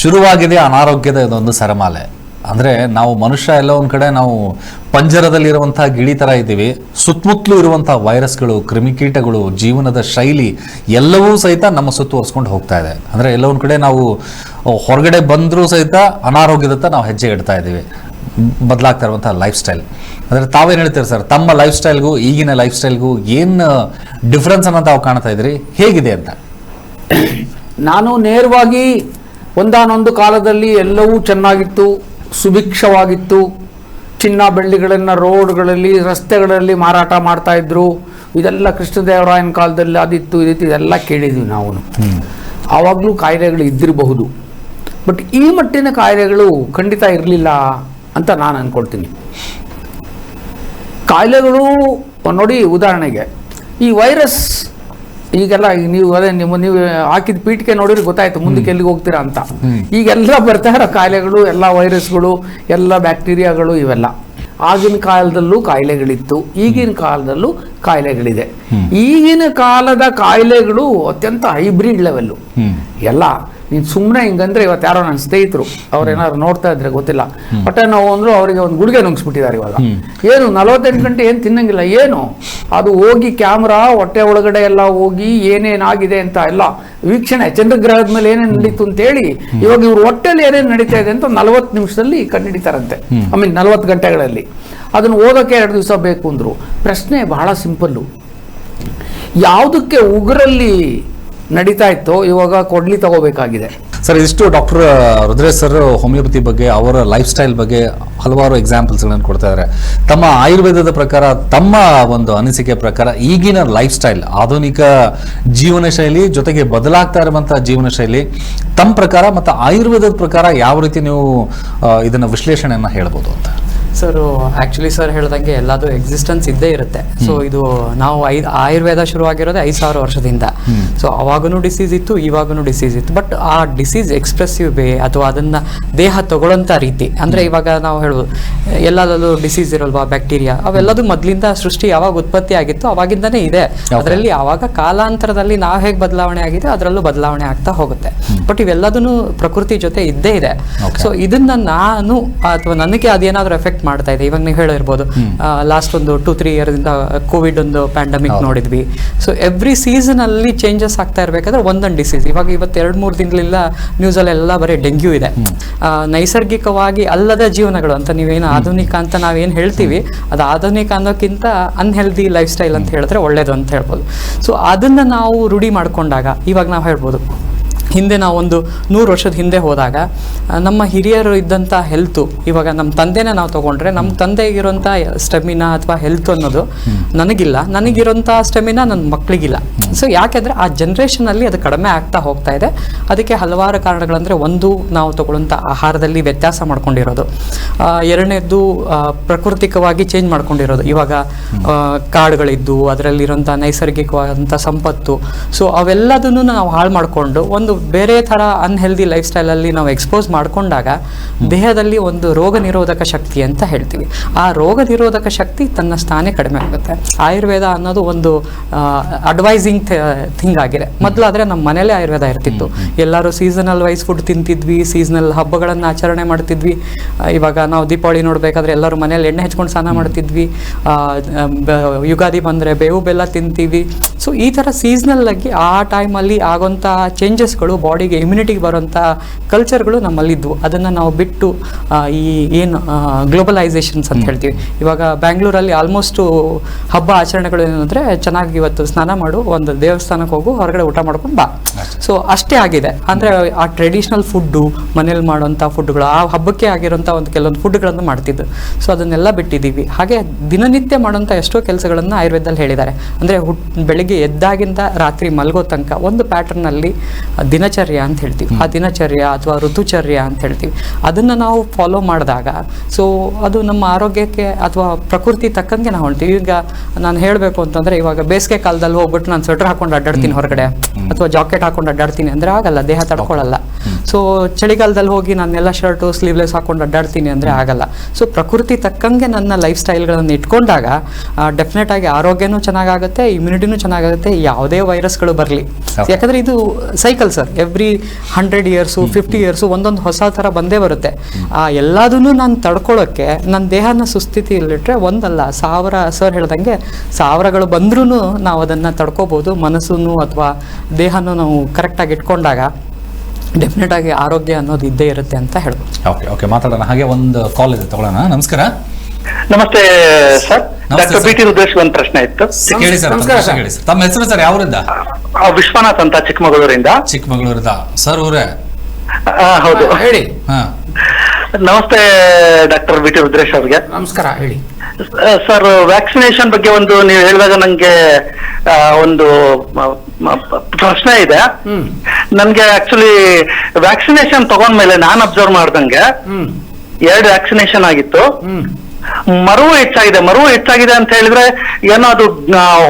ಶುರುವಾಗಿದೆ ಅನಾರೋಗ್ಯದ ಇದೊಂದು ಸರಮಾಲೆ. ಅಂದರೆ ನಾವು ಮನುಷ್ಯ ಎಲ್ಲ ಒಂದು ಕಡೆ ನಾವು ಪಂಜರದಲ್ಲಿರುವಂಥ ಗಿಳಿ ಥರ ಇದ್ದೀವಿ. ಸುತ್ತಮುತ್ತಲೂ ಇರುವಂಥ ವೈರಸ್ಗಳು, ಕ್ರಿಮಿಕೀಟಗಳು, ಜೀವನದ ಶೈಲಿ ಎಲ್ಲವೂ ಸಹಿತ ನಮ್ಮ ಸುತ್ತುವರ್ಸ್ಕೊಂಡು ಹೋಗ್ತಾ ಇದೆ. ಅಂದರೆ ಎಲ್ಲ ಒಂದು ಕಡೆ ನಾವು ಹೊರಗಡೆ ಬಂದರೂ ಸಹಿತ ಅನಾರೋಗ್ಯದತ್ತ ನಾವು ಹೆಜ್ಜೆ ಇಡ್ತಾ ಇದ್ದೀವಿ. ಬದಲಾಗ್ತಾ ಇರುವಂಥ ಲೈಫ್ ಸ್ಟೈಲ್ ಅಂದರೆ ತಾವೇನು ಹೇಳ್ತೀರಿ ಸರ್? ತಮ್ಮ ಲೈಫ್ ಸ್ಟೈಲ್ಗೂ ಈಗಿನ ಲೈಫ್ ಸ್ಟೈಲ್ಗೂ ಏನು ಡಿಫ್ರೆನ್ಸ್ ಅನ್ನೋದು ತಾವು ಕಾಣ್ತಾ ಇದ್ರಿ ಹೇಗಿದೆ ಅಂತ? ನಾನು ನೇರವಾಗಿ ಒಂದಾನೊಂದು ಕಾಲದಲ್ಲಿ ಎಲ್ಲವೂ ಚೆನ್ನಾಗಿತ್ತು, ಸುಭಿಕ್ಷವಾಗಿತ್ತು. ಚಿನ್ನ ಬೆಳ್ಳಿಗಳನ್ನು ರೋಡ್ಗಳಲ್ಲಿ, ರಸ್ತೆಗಳಲ್ಲಿ ಮಾರಾಟ ಮಾಡ್ತಾ ಇದ್ರು. ಇದೆಲ್ಲ ಕೃಷ್ಣದೇವರಾಯನ ಕಾಲದಲ್ಲಿ ಅದಿತ್ತು ಇದಿತ್ತು ಇದೆಲ್ಲ ಕೇಳಿದ್ವಿ ನಾವು. ಆವಾಗಲೂ ಕಾಯಿಲೆಗಳು ಇದ್ದಿರಬಹುದು. ಬಟ್ ಈ ಮಟ್ಟಿನ ಕಾಯಿಲೆಗಳು ಖಂಡಿತ ಇರಲಿಲ್ಲ ಅಂತ ನಾನು ಅಂದ್ಕೊಳ್ತೀನಿ ಕಾಯಿಲೆಗಳು, ನೋಡಿ ಉದಾಹರಣೆಗೆ, ಈ ವೈರಸ್ ಈಗೆಲ್ಲ ಈಗ ನೀವು ಅದೇ ನಿಮ್ಮ ನೀವು ಹಾಕಿದ ಪೀಠಿಕೆ ನೋಡಿದ್ರೆ ಗೊತ್ತಾಯ್ತು ಮುಂದಕ್ಕೆ ಎಲ್ಲಿಗೆ ಹೋಗ್ತೀರಾ ಅಂತ. ಈಗೆಲ್ಲ ಬರ್ತಾ ಇರೋ ಕಾಯಿಲೆಗಳು ಎಲ್ಲ ವೈರಸ್ಗಳು ಎಲ್ಲ ಬ್ಯಾಕ್ಟೀರಿಯಾಗಳು ಇವೆಲ್ಲ. ಆಗಿನ ಕಾಲದಲ್ಲೂ ಕಾಯಿಲೆಗಳಿತ್ತು ಈಗಿನ ಕಾಲದಲ್ಲೂ ಕಾಯಿಲೆಗಳಿದೆ. ಈಗಿನ ಕಾಲದ ಕಾಯಿಲೆಗಳು ಅತ್ಯಂತ ಹೈಬ್ರಿಡ್ ಲೆವೆಲ್ಲು ಎಲ್ಲ ನೀನು ಸುಮ್ಮನೆ ಹಿಂಗಂದ್ರೆ ಇವತ್ತು ಯಾರೋ ನನ್ನ ಸ್ನೇಹಿತರು ಅವ್ರೇನಾದ್ರು ನೋಡ್ತಾ ಇದ್ರೆ ಗೊತ್ತಿಲ್ಲ. ಹೊಟ್ಟೆ ನೋವು ಅಂದ್ರು ಅವರಿಗೆ ಒಂದು ಗುಳಿಗೆ ನುಗ್ಸ್ಬಿಟ್ಟಿದ್ದಾರೆ ಇವಾಗ. ಏನು ನಲವತ್ತೆಂಟು ಗಂಟೆ ಏನು ತಿನ್ನಂಗಿಲ್ಲ ಏನು? ಅದು ಹೋಗಿ ಕ್ಯಾಮ್ರಾ ಹೊಟ್ಟೆ ಒಳಗಡೆ ಎಲ್ಲ ಹೋಗಿ ಏನೇನಾಗಿದೆ ಅಂತ ಎಲ್ಲ ವೀಕ್ಷಣೆ ಚಂದ್ರಗ್ರಹದ ಮೇಲೆ ಏನೇನು ನಡೀತು ಅಂತೇಳಿ ಇವಾಗ ಇವ್ರ ಹೊಟ್ಟೆಲಿ ಏನೇನು ನಡೀತಾ ಇದೆ ಅಂತ ನಲವತ್ತು ನಿಮಿಷದಲ್ಲಿ ಕಂಡುಹಿಡಿತಾರಂತೆ ಐ ಮೀನ್ ನಲವತ್ತು ಗಂಟೆಗಳಲ್ಲಿ. ಅದನ್ನು ಓದೋಕೆ ಎರಡು ದಿವಸ ಬೇಕು ಅಂದ್ರು. ಪ್ರಶ್ನೆ ಬಹಳ ಸಿಂಪಲ್ಲು ಯಾವುದಕ್ಕೆ ಉಗುರಲ್ಲಿ ನಡೀತಾ ಇತ್ತು, ಇವಾಗ ಕೊಡ್ಲಿ ತಗೋಬೇಕಾಗಿದೆ. ಸರ್ ಇಷ್ಟು ಡಾಕ್ಟರ್ ರುದ್ರೇಶ್ ಸರ್ ಹೋಮಿಯೋಪತಿ ಬಗ್ಗೆ, ಅವರ ಲೈಫ್ ಸ್ಟೈಲ್ ಬಗ್ಗೆ ಹಲವಾರು ಎಕ್ಸಾಂಪಲ್ಸ್ಗಳನ್ನು ಕೊಡ್ತಾ ಇದ್ದಾರೆ. ತಮ್ಮ ಆಯುರ್ವೇದದ ಪ್ರಕಾರ, ತಮ್ಮ ಒಂದು ಅನಿಸಿಕೆ ಪ್ರಕಾರ ಈಗಿನ ಲೈಫ್ ಸ್ಟೈಲ್ ಆಧುನಿಕ ಜೀವನ ಶೈಲಿ ಜೊತೆಗೆ ಬದಲಾಗ್ತಾ ಇರುವಂತಹ ಜೀವನ ಶೈಲಿ, ತಮ್ಮ ಪ್ರಕಾರ ಮತ್ತು ಆಯುರ್ವೇದದ ಪ್ರಕಾರ ಯಾವ ರೀತಿ ನೀವು ಇದನ್ನು ವಿಶ್ಲೇಷಣೆಯನ್ನ ಹೇಳ್ಬೋದು ಅಂತ? ಸರ್ ಆಕ್ಚುಲಿ ಸರ್ ಹೇಳ್ದಂಗೆ ಎಲ್ಲದು ಎಕ್ಸಿಸ್ಟೆನ್ಸ್ ಇದ್ದೇ ಇರುತ್ತೆ. ಸೊ ಇದು ನಾವು ಐದು ಆಯುರ್ವೇದ ಶುರುವಾಗಿರೋದೇ ಐದು ಸಾವಿರ ವರ್ಷದಿಂದ. ಸೊ ಅವಾಗೂ ಡಿಸೀಸ್ ಇತ್ತು ಇವಾಗೂ ಡಿಸೀಸ್ ಇತ್ತು. ಬಟ್ ಆ ಡಿಸೀಸ್ ಎಕ್ಸ್ಪ್ರೆಸಿವ್ ಬೇ ಅಥವಾ ಅದನ್ನ ದೇಹ ತಗೊಳ್ಳೋಂಥ ರೀತಿ ಅಂದ್ರೆ ಇವಾಗ ನಾವು ಹೇಳ್ಬೋದು ಎಲ್ಲದಲ್ಲೂ ಡಿಸೀಸ್ ಇರಲ್ವಾ ಬ್ಯಾಕ್ಟೀರಿಯಾ ಅವೆಲ್ಲದು ಮೊದಲಿಂದ ಸೃಷ್ಟಿ ಯಾವಾಗ ಉತ್ಪತ್ತಿ ಆಗಿತ್ತು ಅವಾಗಿಂದನೇ ಇದೆ. ಅದರಲ್ಲಿ ಆವಾಗ ಕಾಲಾಂತರದಲ್ಲಿ ನಾವು ಹೇಗೆ ಬದಲಾವಣೆ ಆಗಿದೆ ಅದರಲ್ಲೂ ಬದಲಾವಣೆ ಆಗ್ತಾ ಹೋಗುತ್ತೆ. ಬಟ್ ಇವೆಲ್ಲದೂ ಪ್ರಕೃತಿ ಜೊತೆ ಇದ್ದೇ ಇದೆ. ಸೊ ಇದನ್ನ ನಾನು ಅಥವಾ ನನಗೆ ಅದೇನಾದರೂ ಎಫೆಕ್ಟ್ ಮಾಡ್ತಾ ಇದೆ. ಇವಾಗ ನೀವು ಹೇಳಿರ್ಬೋದು ಲಾಸ್ಟ್ ಒಂದು ಟೂ ತ್ರೀ ಇಯರ್ ಇಂದ ಕೋವಿಡ್ ಒಂದು ಪ್ಯಾಂಡಮಿಕ್ ನೋಡಿದ್ವಿ. ಸೊ ಎವ್ರಿ ಸೀಸನ್ ಅಲ್ಲಿ ಚೇಂಜಸ್ ಆಗ್ತಾ ಇರಬೇಕಾದ್ರೆ ಒಂದೊಂದು ಡಿಸೀಸ್ ಇವಾಗ ಇವತ್ತು ಎರಡು ಮೂರು ದಿನಲಿಲ್ಲ ನ್ಯೂಸ್ ಅಲ್ಲೆಲ್ಲ ಬರೀ ಡೆಂಗ್ಯೂ ಇದೆ. ನೈಸರ್ಗಿಕವಾಗಿ ಅಲ್ಲದ ಜೀವನಗಳು ಅಂತ ನೀವೇನು ಆಧುನಿಕ ಅಂತ ನಾವೇನು ಹೇಳ್ತೀವಿ ಅದು ಆಧುನಿಕ ಅನ್ನೋಕ್ಕಿಂತ ಅನ್ಹೆಲ್ದಿ ಲೈಫ್ ಸ್ಟೈಲ್ ಅಂತ ಹೇಳಿದ್ರೆ ಒಳ್ಳೇದು ಅಂತ ಹೇಳ್ಬೋದು. ಸೊ ಅದನ್ನ ನಾವು ರೂಢಿ ಮಾಡ್ಕೊಂಡಾಗ ಇವಾಗ ನಾವು ಹೇಳ್ಬೋದು ಹಿಂದೆ ನಾವು ಒಂದು ನೂರು ವರ್ಷದ ಹಿಂದೆ ಹೋದಾಗ ನಮ್ಮ ಹಿರಿಯರು ಇದ್ದಂಥ ಹೆಲ್ತು ಇವಾಗ ನಮ್ಮ ತಂದೆನೇ ನಾವು ತಗೊಂಡ್ರೆ ನಮ್ಮ ತಂದೆಗಿರೋಂಥ ಸ್ಟೆಮಿನಾ ಅಥವಾ ಹೆಲ್ತ್ ಅನ್ನೋದು ನನಗಿಲ್ಲ. ನನಗಿರೋಂಥ ಸ್ಟೆಮಿನಾ ನನ್ನ ಮಕ್ಕಳಿಗಿಲ್ಲ ಸೊ ಯಾಕೆಂದರೆ ಆ ಜನ್ರೇಷನಲ್ಲಿ ಅದು ಕಡಿಮೆ ಆಗ್ತಾ ಹೋಗ್ತಾ ಇದೆ. ಅದಕ್ಕೆ ಹಲವಾರು ಕಾರಣಗಳಂದರೆ ಒಂದು ನಾವು ತಗೊಳ್ಳೋಂಥ ಆಹಾರದಲ್ಲಿ ವ್ಯತ್ಯಾಸ ಮಾಡ್ಕೊಂಡಿರೋದು. ಎರಡನೇದ್ದು ಪ್ರಾಕೃತಿಕವಾಗಿ ಚೇಂಜ್ ಮಾಡ್ಕೊಂಡಿರೋದು. ಇವಾಗ ಕಾಡುಗಳಿದ್ದು ಅದರಲ್ಲಿರೋಂಥ ನೈಸರ್ಗಿಕವಾದಂಥ ಸಂಪತ್ತು. ಸೊ ಅವೆಲ್ಲದನ್ನು ನಾವು ಹಾಳು ಮಾಡಿಕೊಂಡು ಒಂದು ಬೇರೆ ಥರ ಅನ್ಹೆಲ್ದಿ ಲೈಫ್ ಸ್ಟೈಲಲ್ಲಿ ನಾವು ಎಕ್ಸ್ಪೋಸ್ ಮಾಡ್ಕೊಂಡಾಗ ದೇಹದಲ್ಲಿ ಒಂದು ರೋಗ ನಿರೋಧಕ ಶಕ್ತಿ ಅಂತ ಹೇಳ್ತೀವಿ. ಆ ರೋಗ ನಿರೋಧಕ ಶಕ್ತಿ ತನ್ನ ಸ್ಥಾನೇ ಕಡಿಮೆ ಆಗುತ್ತೆ. ಆಯುರ್ವೇದ ಅನ್ನೋದು ಒಂದು ಅಡ್ವೈಸಿಂಗ್ ಥಿಂಗ್ ಆಗಿದೆ. ಮೊದಲಾದ್ರೆ ನಮ್ಮ ಮನೇಲೆ ಆಯುರ್ವೇದ ಇರ್ತಿತ್ತು. ಎಲ್ಲರೂ ಸೀಸನಲ್ ವೈಸ್ ಫುಡ್ ತಿಂತಿದ್ವಿ ಸೀಸನಲ್ ಹಬ್ಬಗಳನ್ನು ಆಚರಣೆ ಮಾಡ್ತಿದ್ವಿ. ಇವಾಗ ನಾವು ದೀಪಾವಳಿ ನೋಡಬೇಕಾದ್ರೆ ಎಲ್ಲರೂ ಮನೇಲಿ ಎಣ್ಣೆ ಹಚ್ಕೊಂಡು ಸ್ನಾನ ಮಾಡ್ತಿದ್ವಿ. ಯುಗಾದಿ ಬಂದರೆ ಬೇವು ಬೆಲ್ಲ ತಿಂತೀವಿ. ಸೊ ಈ ಥರ ಸೀಸನಲ್ ಆಗಿ ಆ ಟೈಮಲ್ಲಿ ಆಗೋಂಥ ಚೇಂಜಸ್ಗಳು ಬಾಡಿಗೆ ಇಮ್ಯುನಿಟಿಗೆ ಬರುವಂಥ ಕಲ್ಚರ್ಗಳು ನಮ್ಮಲ್ಲಿದ್ವು. ಅದನ್ನು ನಾವು ಬಿಟ್ಟು ಈ ಏನು ಗ್ಲೋಬಲೈಸೇಷನ್ಸ್ ಅಂತ ಹೇಳ್ತೀವಿ. ಇವಾಗ ಬ್ಯಾಂಗ್ಳೂರಲ್ಲಿ ಆಲ್ಮೋಸ್ಟು ಹಬ್ಬ ಆಚರಣೆಗಳು ಏನಂದರೆ ಚೆನ್ನಾಗಿ ಇವತ್ತು ಸ್ನಾನ ಮಾಡು ಒಂದು ದೇವಸ್ಥಾನಕ್ಕೆ ಹೋಗು ಹೊರಗಡೆ ಊಟ ಮಾಡ್ಕೊಂಡು ಬಾ. ಸೊ ಅಷ್ಟೇ ಆಗಿದೆ. ಅಂದರೆ ಆ ಟ್ರೆಡಿಷ್ನಲ್ ಫುಡ್ಡು ಮನೇಲಿ ಮಾಡುವಂಥ ಫುಡ್ಗಳು ಆ ಹಬ್ಬಕ್ಕೆ ಆಗಿರೋಂಥ ಒಂದು ಕೆಲವೊಂದು ಫುಡ್ಗಳನ್ನು ಮಾಡ್ತಿದ್ದು. ಸೊ ಅದನ್ನೆಲ್ಲ ಬಿಟ್ಟಿದ್ದೀವಿ. ಹಾಗೆ ದಿನನಿತ್ಯ ಮಾಡುವಂಥ ಎಷ್ಟೋ ಕೆಲಸಗಳನ್ನು ಆಯುರ್ವೇದದಲ್ಲಿ ಹೇಳಿದ್ದಾರೆ. ಅಂದರೆ ಹುಟ್ ಬೆಳಿಗ್ಗೆ ಎದ್ದಾಗಿಂದ ರಾತ್ರಿ ಮಲಗೋ ತನಕ ಒಂದು ಪ್ಯಾಟರ್ನಲ್ಲಿ ದಿನಚರ್ಯ ಅಂತ ಹೇಳ್ತೀವಿ. ಆ ದಿನಚರ್ಯ ಅಥವಾ ಋತುಚರ್ಯ ಅಂತ ಹೇಳ್ತೀವಿ. ಅದನ್ನು ನಾವು ಫಾಲೋ ಮಾಡಿದಾಗ ಸೊ ಅದು ನಮ್ಮ ಆರೋಗ್ಯಕ್ಕೆ ಅಥವಾ ಪ್ರಕೃತಿ ತಕ್ಕಂಗೆ ನಾವು ಹೊಂಟೀವಿ ಈಗ ನಾನು ಹೇಳಬೇಕು ಅಂತಂದರೆ ಇವಾಗ ಬೇಸಿಗೆ ಕಾಲದಲ್ಲಿ ಹೋಗ್ಬಿಟ್ಟು ನಾನು ಸ್ವೆಟರ್ ಹಾಕೊಂಡು ಅಡ್ಡಾಡ್ತೀನಿ ಹೊರಗಡೆ. ಅಥವಾ ಜಾಕೆಟ್ ಹಾಕೊಂಡು ಅಡ್ಡಾಡ್ತೀನಿ ಅಂದರೆ ಆಗಲ್ಲ ದೇಹ ತಡ್ಕೊಳ್ಳಲ್ಲ. ಸೊ ಚಳಿಗಾಲದಲ್ಲಿ ಹೋಗಿ ನಾನೆಲ್ಲ ಶರ್ಟು ಸ್ಲೀವ್ಲೆಸ್ ಹಾಕೊಂಡು ಅಡ್ಡಾಡ್ತೀನಿ ಅಂದರೆ ಆಗಲ್ಲ. ಸೊ ಪ್ರಕೃತಿ ತಕ್ಕಂಗೆ ನನ್ನ ಲೈಫ್ ಸ್ಟೈಲ್ಗಳನ್ನು ಇಟ್ಕೊಂಡಾಗ ಡೆಫಿನೆಟ್ ಆಗಿ ಆರೋಗ್ಯನೂ ಚೆನ್ನಾಗಾಗುತ್ತೆ ಇಮ್ಯುನಿಟಿನೂ ಚೆನ್ನಾಗಾಗುತ್ತೆ ಯಾವುದೇ ವೈರಸ್ಗಳು ಬರಲಿ. ಯಾಕಂದರೆ ಯಾಕಂದ್ರೆ ಇದು cycle sir every hundred years fifty years ಒಂದೊಂದು ಹೊಸ ಥರ ಬಂದೇ ಬರುತ್ತೆ. ಆ ಎಲ್ಲದನ್ನು ನಾನು ತಡ್ಕೊಳ್ಳೋಕ್ಕೆ ನನ್ನ ದೇಹನ ಸುಸ್ಥಿತಿಯಲ್ಲಿಟ್ಟರೆ ಒಂದಲ್ಲ ಸಾವಿರ ಸರ್ ಹೇಳ್ದಂಗೆ ಸಾವಿರಗಳು ಬಂದ್ರೂ ನಾವು ಅದನ್ನು ತಡ್ಕೋಬೋದು. ಮನಸ್ಸನ್ನು ಅಥವಾ ದೇಹನೂ ನಾವು ಕರೆಕ್ಟಾಗಿ ಇಟ್ಕೊಂಡಾಗ ಡೆಫಿನೆಟ್ ಆಗಿ ಆರೋಗ್ಯ ಅನ್ನೋದು ಇದ್ದೇ ಇರುತ್ತೆ ಅಂತ ಹೇಳ್ಬೋದು. ಓಕೆ ಓಕೆ ಮಾತಾಡೋಣ. ಹಾಗೆ ಒಂದು ಕಾಲ್ ಇದೆ ತಗೊಳ್ಳೋಣ. ನಮಸ್ಕಾರ. ನಮಸ್ತೆ sir doctor. B T Rudresh ಒಂದು ಪ್ರಶ್ನೆ ಇತ್ತು. ಕೇಳಿ ಸರ್ ತಮ್ಮ ನಮಸ್ಕಾರ ಕೇಳಿ ಸರ್ ತಮ್ಮ ಹೆಸರು ಸರ್ ಯಾವೂರಿಂದ? ವಿಶ್ವನಾಥ್ ಅಂತ ಚಿಕ್ಕಮಗಳೂರಿಂದ. ಚಿಕ್ಕಮಗಳೂರಿಂದ. ಸರ್ ಊರೇ ಆ, ಹೌದು. ಹೇಳಿ. ಹಾ. ನಮಸ್ತೆ ಡಾಕ್ಟರ್ ಬಿ ಟಿ ರುದ್ರೇಶ್ ಅವ್ರಿಗೆ. ನಮಸ್ಕಾರ ಹೇಳಿ. ಸರ್ ವ್ಯಾಕ್ಸಿನೇಷನ್ ಬಗ್ಗೆ ಒಂದು ನೀವು ಹೇಳಿದಾಗ ನಂಗೆ ಒಂದು ಪ್ರಶ್ನೆ ಇದೆ. ನನ್ಗೆ ಆಕ್ಚುಲಿ ವ್ಯಾಕ್ಸಿನೇಷನ್ ತಗೊಂಡ್ಮೇಲೆ ನಾನು ಅಬ್ಸರ್ವ್ ಮಾಡ್ದಂಗೆ ಎರಡು ವ್ಯಾಕ್ಸಿನೇಷನ್ ಆಗಿತ್ತು. ಮರುವು ಹೆಚ್ಚಾಗಿದೆ ಮರುವು ಹೆಚ್ಚಾಗಿದೆ ಅಂತ ಹೇಳಿದ್ರೆ ಏನೋ ಅದು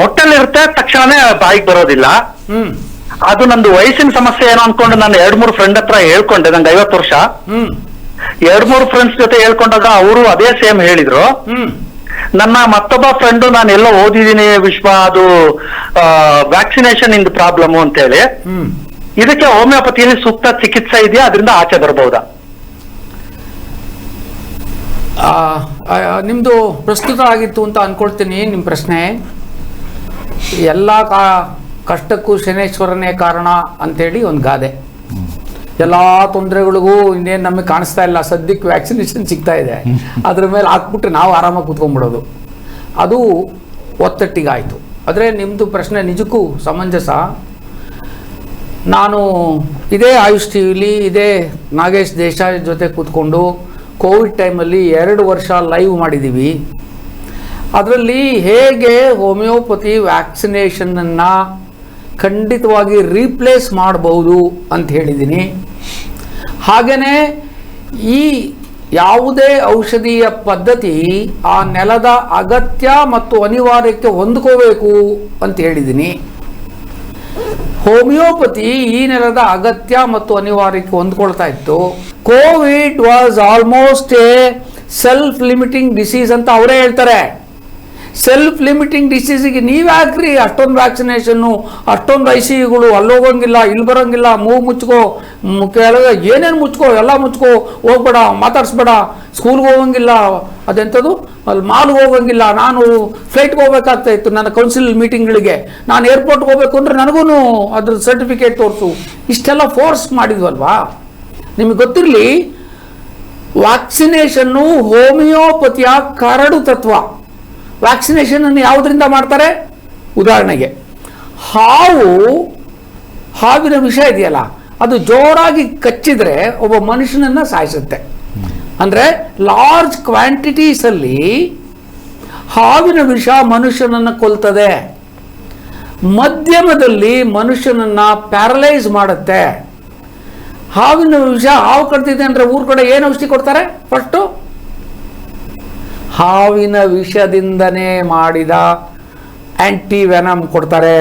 ಹೊಟ್ಟೆಲ್ ಇರುತ್ತೆ ತಕ್ಷಣನೇ ಬಾಯಿಗೆ ಬರೋದಿಲ್ಲ. ಅದು ನಂದು ವಯಸ್ಸಿನ ಸಮಸ್ಯೆ ಏನೋ ಅನ್ಕೊಂಡು ನಾನು ಎರಡ್ ಮೂರು ಫ್ರೆಂಡ್ ಹತ್ರ ಹೇಳ್ಕೊಂಡೆ ನಂಗೆ ಐವತ್ತು ವರ್ಷ. ಎರಡ್ ಮೂರು ಫ್ರೆಂಡ್ಸ್ ಜೊತೆ ಹೇಳ್ಕೊಂಡಾಗ ಅವರು ಅದೇ ಸೇಮ್ ಹೇಳಿದ್ರು. ನನ್ನ ಮತ್ತೊಬ್ಬ ಫ್ರೆಂಡ್ ನಾನು ಎಲ್ಲ ಓದಿದೀನಿ ವಿಶ್ವ ಅದು ವ್ಯಾಕ್ಸಿನೇಷನ್ ಇಂದ ಪ್ರಾಬ್ಲಮ್ ಅಂತ ಹೇಳಿ. ಇದಕ್ಕೆ ಹೋಮಿಯೋಪತಿಯಲ್ಲಿ ಸೂಕ್ತ ಚಿಕಿತ್ಸೆ ಇದೆಯಾ? ಅದರಿಂದ ಆಚೆ ಬರಬಹುದಾ ನಿಮ್ದು ಪ್ರಸ್ತುತ ಆಗಿತ್ತು ಅಂತ ಅನ್ಕೊಳ್ತೀನಿ ನಿಮ್ಮ ಪ್ರಶ್ನೆ. ಎಲ್ಲ ಕಾ, ಕಷ್ಟಕ್ಕೂ ಶನೇಶ್ವರನೇ ಕಾರಣ ಅಂತೇಳಿ ಒಂದು ಗಾದೆ. ಎಲ್ಲ ತೊಂದರೆಗಳಿಗೂ ಇನ್ನೇನು ನಮಗೆ ಕಾಣಿಸ್ತಾ ಇಲ್ಲ, ಸದ್ಯಕ್ಕೆ ವ್ಯಾಕ್ಸಿನೇಷನ್ ಸಿಗ್ತಾ ಇದೆ. ಅದ್ರ ಮೇಲೆ ಹಾಕ್ಬಿಟ್ಟು ನಾವು ಆರಾಮಾಗಿ ಕೂತ್ಕೊಂಡ್ಬಿಡೋದು. ಅದು ಒತ್ತಟ್ಟಿಗಾಯಿತು. ಆದರೆ ನಿಮ್ಮದು ಪ್ರಶ್ನೆ ನಿಜಕ್ಕೂ ಸಮಂಜಸ. ನಾನು ಇದೇ ಆಯುಷ್ ಟಿ ವಿಲಿ ಇದೇ ನಾಗೇಶ್ ದೇಶಾಯ್ ಜೊತೆ ಕೂತ್ಕೊಂಡು ಕೋವಿಡ್ ಟೈಮಲ್ಲಿ ಎರಡು ವರ್ಷ ಲೈವ್ ಮಾಡಿದ್ದೀವಿ. ಅದರಲ್ಲಿ ಹೇಗೆ ಹೋಮಿಯೋಪತಿ ವ್ಯಾಕ್ಸಿನೇಷನನ್ನು ಖಂಡಿತವಾಗಿ ರೀಪ್ಲೇಸ್ ಮಾಡಬಹುದು ಅಂತ ಹೇಳಿದ್ದೀನಿ. ಹಾಗೆಯೇ ಈ ಯಾವುದೇ ಔಷಧೀಯ ಪದ್ಧತಿ ಆ ನೆಲದ ಅಗತ್ಯ ಮತ್ತು ಅನಿವಾರ್ಯಕ್ಕೆ ಹೊಂದ್ಕೋಬೇಕು ಅಂತ ಹೇಳಿದ್ದೀನಿ. ಹೋಮಿಯೋಪತಿ ಈ ನೆಲದ ಅಗತ್ಯ ಮತ್ತು ಅನಿವಾರ್ಯಕ್ಕೆ ಹೊಂದ್ಕೊಳ್ತಾ ಇತ್ತು. Covid was almost a self limiting disease ಅಂತ ಅವರೇ ಹೇಳ್ತಾರೆ. ಸೆಲ್ಫ್ ಲಿಮಿಟಿಂಗ್ ಡಿಸೀಸಿಗೆ ನೀವು ಯಾಕ್ರಿ ಅಷ್ಟೊಂದು ವ್ಯಾಕ್ಸಿನೇಷನ್ನು ಅಷ್ಟೊಂದು ಐ ಸಿ ಯುಗಳು ಅಲ್ಲೋಗಂಗಿಲ್ಲ ಇಲ್ಲಿ ಬರೋಂಗಿಲ್ಲ, ಮೂಗು ಮುಚ್ಕೋ ಕೆಳಗೆ ಏನೇನು ಮುಚ್ಕೋ, ಎಲ್ಲ ಮುಚ್ಕೋ, ಹೋಗ್ಬೇಡ, ಮಾತಾಡ್ಸ್ಬೇಡ ಸ್ಕೂಲ್ಗೆ ಹೋಗಂಗಿಲ್ಲ ಅದೆಂಥದ್ದು ಅಲ್ಲಿ ಮಾಲ್ಗೆ ಹೋಗಂಗಿಲ್ಲ, ನಾನು ಫ್ಲೈಟ್ಗೆ ಹೋಗ್ಬೇಕಾಗ್ತಾ ಇತ್ತು ನನ್ನ ಕೌನ್ಸಿಲ್ ಮೀಟಿಂಗ್ಗಳಿಗೆ ನಾನು ಏರ್ಪೋರ್ಟ್ಗೆ ಹೋಗ್ಬೇಕು ಅಂದರೆ ನನಗೂ ಅದ್ರ ಸರ್ಟಿಫಿಕೇಟ್ ತೋರಿಸು. ಇಷ್ಟೆಲ್ಲ ಫೋರ್ಸ್ ಮಾಡಿದ್ವಲ್ವಾ? ನಿಮಗೆ ಗೊತ್ತಿರಲಿ ವ್ಯಾಕ್ಸಿನೇಷನ್ನು ಹೋಮಿಯೋಪತಿಯ ಕರಡು ತತ್ವ. ವ್ಯಾಕ್ಸಿನೇಷನ್ ಅನ್ನು ಯಾವುದರಿಂದ ಮಾಡ್ತಾರೆ? ಉದಾಹರಣೆಗೆ, ಹಾವು, ಹಾವಿನ ವಿಷಯ ಇದೆಯಲ್ಲ, ಅದು ಜೋರಾಗಿ ಕಚ್ಚಿದ್ರೆ ಒಬ್ಬ ಮನುಷ್ಯನನ್ನ ಸಾಯಿಸುತ್ತೆ. ಅಂದ್ರೆ ಲಾರ್ಜ್ ಕ್ವಾಂಟಿಟೀಸಲ್ಲಿ ಹಾವಿನ ವಿಷ ಮನುಷ್ಯನನ್ನು ಕೊಲ್ತದೆ. ಮಧ್ಯಮದಲ್ಲಿ ಮನುಷ್ಯನನ್ನು ಪ್ಯಾರಲೈಸ್ ಮಾಡುತ್ತೆ. ಹಾವಿನ ವಿಷ ಹಾವು ಕಟ್ತಿದೆ ಅಂದರೆ ಊರು ಕಡೆ ಏನು ಔಷಧಿ ಕೊಡ್ತಾರೆ? ಫಸ್ಟು ಹಾವಿನ ವಿಷದಿಂದನೇ ಮಾಡಿದ ಆ್ಯಂಟಿ ವೆನಮ್ ಕೊಡ್ತಾರೆ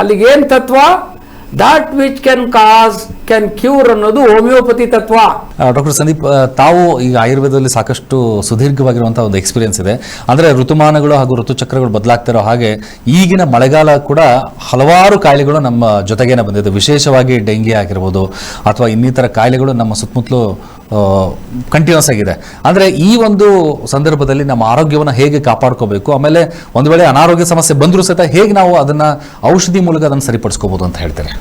ಅಲ್ಲಿಗೇನು ತತ್ವ? That which can cause can cure ಅನ್ನೋದು ಹೋಮಿಯೋಪತಿ ತತ್ವ. ಡಾಕ್ಟರ್ ಸಂದೀಪ್ ತಾವು ಈಗ ಆಯುರ್ವೇದದಲ್ಲಿ ಸಾಕಷ್ಟು ಸುದೀರ್ಘವಾಗಿರುವಂತಹ ಒಂದು ಎಕ್ಸ್ಪೀರಿಯನ್ಸ್ ಇದೆ. ಅಂದ್ರೆ ಋತುಮಾನಗಳು ಹಾಗೂ ಋತುಚಕ್ರಗಳು ಬದಲಾಗ್ತಿರೋ ಹಾಗೆ ಈಗಿನ ಮಳೆಗಾಲ ಕೂಡ ಹಲವಾರು ಕಾಯಿಲೆಗಳು ನಮ್ಮ ಜೊತೆಗೇನೆ ಬಂದಿದೆ. ವಿಶೇಷವಾಗಿ ಡೆಂಗಿ ಆಗಿರ್ಬೋದು ಅಥವಾ ಇನ್ನಿತರ ಕಾಯಿಲೆಗಳು ನಮ್ಮ ಸುತ್ತಮುತ್ತಲು ಕಂಟಿನ್ಯೂಸ್ ಆಗಿದೆ. ಅಂದ್ರೆ ಈ ಒಂದು ಸಂದರ್ಭದಲ್ಲಿ ನಮ್ಮ ಆರೋಗ್ಯವನ್ನು ಹೇಗೆ ಕಾಪಾಡ್ಕೋಬೇಕು? ಆಮೇಲೆ ಒಂದು ವೇಳೆ ಅನಾರೋಗ್ಯ ಸಮಸ್ಯೆ ಬಂದರೂ ಸಹಿತ ಹೇಗೆ ನಾವು ಅದನ್ನ ಔಷಧಿ ಮೂಲಕ ಅದನ್ನು ಸರಿಪಡಿಸ್ಕೋಬಹುದು ಅಂತ ಹೇಳ್ತಾರೆ?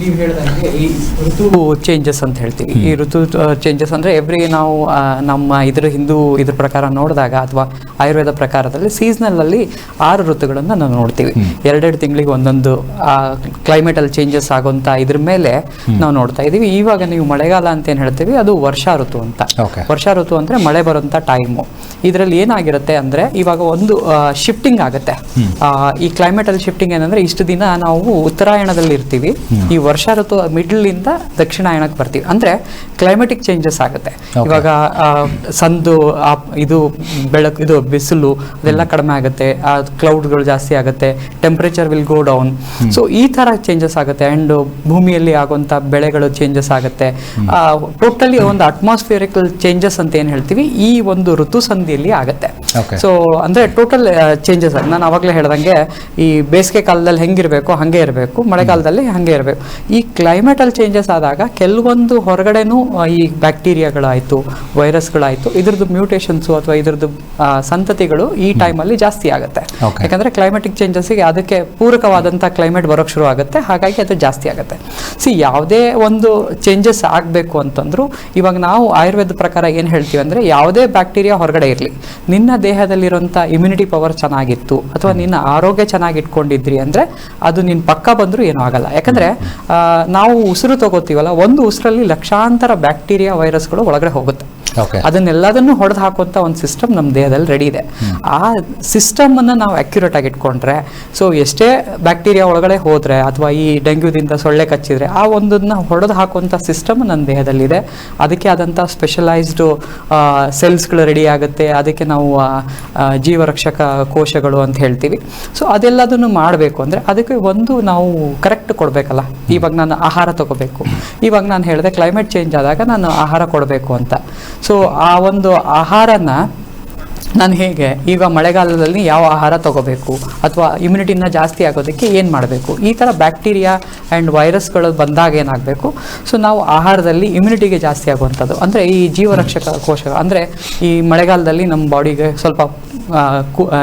ನೀವು ಹೇಳಿದಂಗೆ ಈ ಋತು ಚೇಂಜಸ್ ಅಂತ ಹೇಳ್ತೀವಿ. ಈ ಋತು ಚೇಂಜಸ್ ಅಂದ್ರೆ ಎವ್ರಿ ನಾವು ನಮ್ಮ ಇದ್ರ ಹಿಂದೂ ಇದ್ರ ಪ್ರಕಾರ ನೋಡಿದಾಗ ಅಥವಾ ಆಯುರ್ವೇದ ಪ್ರಕಾರದಲ್ಲಿ ಸೀಸ್ನಲ್ಲಲ್ಲಿ ಆರು ಋತುಗಳನ್ನು ನಾವು ನೋಡ್ತೀವಿ. ಎರಡೆರಡು ತಿಂಗಳಿಗೆ ಒಂದೊಂದು ಆ ಕ್ಲೈಮೇಟ್ ಅಲ್ಲಿ ಚೇಂಜಸ್ ಆಗುವಂತ ಇದ್ರ ಮೇಲೆ ನಾವು ನೋಡ್ತಾ ಇದೀವಿ. ಇವಾಗ ನೀವು ಮಳೆಗಾಲ ಅಂತ ಏನು ಹೇಳ್ತೀವಿ? ಅದು ವರ್ಷಾ ಋತು ಅಂತ. ವರ್ಷ ವರ್ಷಾ ಋತು ಅಂದ್ರೆ ಮಳೆ ಬರುವಂಥ ಟೈಮು ಇದರಲ್ಲಿ ಏನಾಗಿರುತ್ತೆ ಅಂದರೆ ಇವಾಗ ಒಂದು ಶಿಫ್ಟಿಂಗ್ ಆಗುತ್ತೆ. ಈ ಕ್ಲೈಮೇಟಲ್ಲಿ ಶಿಫ್ಟಿಂಗ್ ಏನಂದ್ರೆ ಇಷ್ಟು ದಿನ ನಾವು ಉತ್ತರಾಯಣದಲ್ಲಿ ಇರ್ತೀವಿ. ಈ ವರ್ಷ ಋತು ಮಿಡ್ಲಿಂದ ದಕ್ಷಿಣಾಯಣಕ್ಕೆ ಬರ್ತೀವಿ. ಅಂದರೆ ಕ್ಲೈಮೆಟಿಕ್ ಚೇಂಜಸ್ ಆಗುತ್ತೆ. ಇವಾಗ ಸಂದು ಇದು ಬೆಳಕು ಇದು ಬಿಸಿಲು ಅದೆಲ್ಲ ಕಡಿಮೆ ಆಗುತ್ತೆ. ಕ್ಲೌಡ್ಗಳು ಜಾಸ್ತಿ ಆಗುತ್ತೆ. Temperature will go down so ಈ ಥರ ಚೇಂಜಸ್ ಆಗುತ್ತೆ. ಆ್ಯಂಡ್ ಭೂಮಿಯಲ್ಲಿ ಆಗುವಂಥ ಬೆಳೆಗಳು ಚೇಂಜಸ್ ಆಗುತ್ತೆ. ಟೋಟಲಿ ಒಂದು ಅಟ್ಮಾಸ್ಫಿಯರಿಕಲ್ ಚೇಂಜಸ್ ಅಂತ ಏನು ಹೇಳ್ತೀವಿ? ಈ ಒಂದು ಋತು ಸಂಧಿಯಲ್ಲಿ ಆಗುತ್ತೆ. ಸೊ ಅಂದ್ರೆ ಟೋಟಲ್ ಚೇಂಜಸ್ ನಾನು ಅವಾಗಲೇ ಹೇಳ್ದಂಗೆ ಈ ಬೇಸಿಗೆ ಕಾಲದಲ್ಲಿ ಹೆಂಗಿರಬೇಕು ಹಾಗೆ ಇರಬೇಕು ಮಳೆಗಾಲದಲ್ಲಿ ಹಾಗೆ ಇರಬೇಕು. ಈ ಕ್ಲೈಮೇಟಲ್ಲಿ ಚೇಂಜಸ್ ಆದಾಗ ಕೆಲವೊಂದು ಹೊರಗಡೆನೂ ಈ ಬ್ಯಾಕ್ಟೀರಿಯಾಗಳಾಯಿತು ವೈರಸ್ಗಳಾಯಿತು ಇದ್ರದ್ದು ಮ್ಯೂಟೇಷನ್ಸು ಅಥವಾ ಇದ್ರದ್ದು ಸಂತತಿಗಳು ಈ ಟೈಮಲ್ಲಿ ಜಾಸ್ತಿ ಆಗುತ್ತೆ. ಯಾಕಂದ್ರೆ ಕ್ಲೈಮೆಟಿಕ್ ಚೇಂಜಸ್ಗೆ ಅದಕ್ಕೆ ಪೂರಕವಾದಂತಹ ಕ್ಲೈಮೇಟ್ ಬರೋಕ್ಕೆ ಶುರು ಆಗುತ್ತೆ. ಹಾಗಾಗಿ ಅದು ಜಾಸ್ತಿ ಆಗುತ್ತೆ. ಸಿ ಯಾವುದೇ ಒಂದು ಚೇಂಜಸ್ ಆಗಬೇಕು ಅಂತಂದ್ರು ಇವಾಗ ನಾವು ಆಯುರ್ವೇದ ಪ್ರಕಾರ ಏನು ಹೇಳ್ತೀವಿ ಅಂದರೆ ಯಾವುದೇ ಬ್ಯಾಕ್ಟೀರಿಯಾ ಹೊರಗಡೆ ಇರಲಿ. ನಿನ್ನ ದೇಹದಲ್ಲಿರುವಂಥ ಇಮ್ಯುನಿಟಿ ಪವರ್ ಚೆನ್ನಾಗಿತ್ತು ಅಥವಾ ನಿನ್ನ ಆರೋಗ್ಯ ಚೆನ್ನಾಗಿ ಇಟ್ಕೊಂಡಿದ್ರಿ ಅಂದರೆ ಅದು ನಿನ್ನ ಪಕ್ಕ ಬಂದರೂ ಏನೂ ಆಗಲ್ಲ. ಯಾಕಂದರೆ ನಾವು ಉಸಿರು ತಗೋತೀವಲ್ಲ ಒಂದು ಉಸಿರಲ್ಲಿ ಲಕ್ಷಾಂತರ ಬ್ಯಾಕ್ಟೀರಿಯಾ ವೈರಸ್ಗಳು ಒಳಗಡೆ ಹೋಗುತ್ತೆ. ಅದನ್ನೆಲ್ಲದನ್ನು ಹೊಡೆದು ಹಾಕುವಂಥ ಒಂದು ಸಿಸ್ಟಮ್ ನಮ್ಮ ದೇಹದಲ್ಲಿ ರೆಡಿ ಇದೆ. ಆ ಸಿಸ್ಟಮ್ ಅನ್ನ ನಾವು ಅಕ್ಯುರೇಟ್ ಆಗಿ ಇಟ್ಕೊಂಡ್ರೆ ಸೊ ಎಷ್ಟೇ ಬ್ಯಾಕ್ಟೀರಿಯಾ ಒಳಗಡೆ ಹೋದ್ರೆ ಅಥವಾ ಈ ಡೆಂಗ್ಯೂದಿಂದ ಸೊಳ್ಳೆ ಕಚ್ಚಿದ್ರೆ ಆ ಒಂದನ್ನ ಹೊಡೆದು ಹಾಕುವಂಥ ಸಿಸ್ಟಮ್ ನನ್ನ ದೇಹದಲ್ಲಿದೆ. ಅದಕ್ಕೆ ಆದಂಥ ಸ್ಪೆಷಲೈಸ್ಡು ಸೆಲ್ಸ್ಗಳು ರೆಡಿ ಆಗುತ್ತೆ. ಅದಕ್ಕೆ ನಾವು ಜೀವರಕ್ಷಕ ಕೋಶಗಳು ಅಂತ ಹೇಳ್ತೀವಿ. ಸೊ ಅದೆಲ್ಲದನ್ನು ಮಾಡಬೇಕು ಅಂದರೆ ಅದಕ್ಕೆ ಒಂದು ನಾವು ಕರೆಕ್ಟ್ ಕೊಡಬೇಕಲ್ಲ. ಇವಾಗ ನಾನು ಆಹಾರ ತಗೋಬೇಕು. ಇವಾಗ ನಾನು ಹೇಳಿದೆ ಕ್ಲೈಮೇಟ್ ಚೇಂಜ್ ಆದಾಗ ನಾನು ಆಹಾರ ಕೊಡಬೇಕು ಅಂತ. ಸೊ ಆ ಒಂದು ಆಹಾರನ ನಾನು ಹೇಗೆ? ಈಗ ಮಳೆಗಾಲದಲ್ಲಿ ಯಾವ ಆಹಾರ ತಗೋಬೇಕು? ಅಥವಾ ಇಮ್ಯುನಿಟಿನ ಜಾಸ್ತಿ ಆಗೋದಕ್ಕೆ ಏನು ಮಾಡಬೇಕು? ಈ ಥರ ಬ್ಯಾಕ್ಟೀರಿಯಾ ಆ್ಯಂಡ್ ವೈರಸ್ಗಳು ಬಂದಾಗ ಏನಾಗಬೇಕು? ಸೊ ನಾವು ಆಹಾರದಲ್ಲಿ ಇಮ್ಯುನಿಟಿಗೆ ಜಾಸ್ತಿ ಆಗುವಂಥದ್ದು. ಅಂದರೆ ಈ ಜೀವರಕ್ಷಕ ಕೋಶ, ಅಂದರೆ ಈ ಮಳೆಗಾಲದಲ್ಲಿ ನಮ್ಮ ಬಾಡಿಗೆ ಸ್ವಲ್ಪ